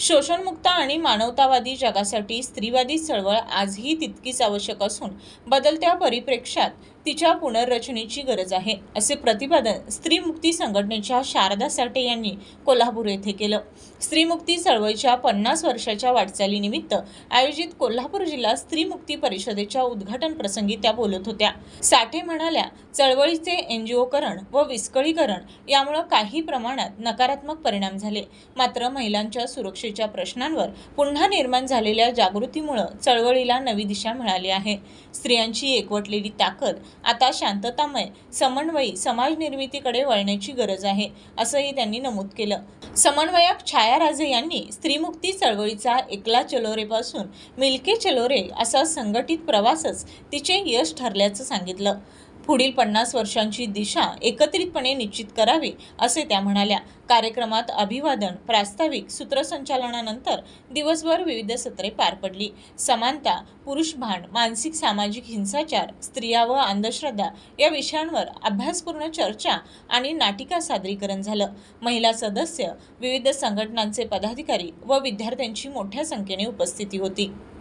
शोषणमुक्त आणि मानवतावादी जगासाठी स्त्रीवादी चळवळ आजही तितकीच आवश्यक असून बदलत्या परिप्रेक्ष्यात तिच्या पुनर्रचनेची गरज आहे असे प्रतिपादन स्त्रीमुक्ती संघटनेच्या शारदा साठे यांनी कोल्हापूर येथे केलं. स्त्रीमुक्ती चळवळीच्या पन्नास वर्षाच्या वाटचालीनिमित्त आयोजित कोल्हापूर जिल्हा स्त्रीमुक्ती परिषदेच्या उद्घाटन प्रसंगी त्या बोलत होत्या. साठे म्हणाल्या चळवळीचे एनजीओकरण व विस्कळीकरण यामुळे काही प्रमाणात नकारात्मक परिणाम झाले. मात्र महिलांच्या सुरक्षेच्या प्रश्नांवर पुन्हा निर्माण झालेल्या जागृतीमुळे चळवळीला नवी दिशा मिळाली आहे. स्त्रियांची एकवटलेली ताकद आता शांततामय समन्वयी समाज निर्मितीकडे वळण्याची गरज आहे असंही त्यांनी नमूद केलं. समन्वयक छाया राजे यांनी स्त्रीमुक्ती चळवळीचा एकला चलोरेपासून मिल्के चलोरे असा संघटित प्रवासच तिचे यश ठरल्याचं सांगितलं. पुढील पन्नास वर्षांची दिशा एकत्रितपणे निश्चित करावी असे त्या म्हणाल्या. कार्यक्रमात अभिवादन प्रास्ताविक सूत्रसंचालनानंतर दिवसभर विविध सत्रे पार पडली. समानता पुरुष भांड मानसिक सामाजिक हिंसाचार स्त्रिया व अंधश्रद्धा या विषयांवर अभ्यासपूर्ण चर्चा आणि नाटिका सादरीकरण झालं. महिला सदस्य विविध संघटनांचे पदाधिकारी व विद्यार्थ्यांची मोठ्या संख्येने उपस्थिती होती.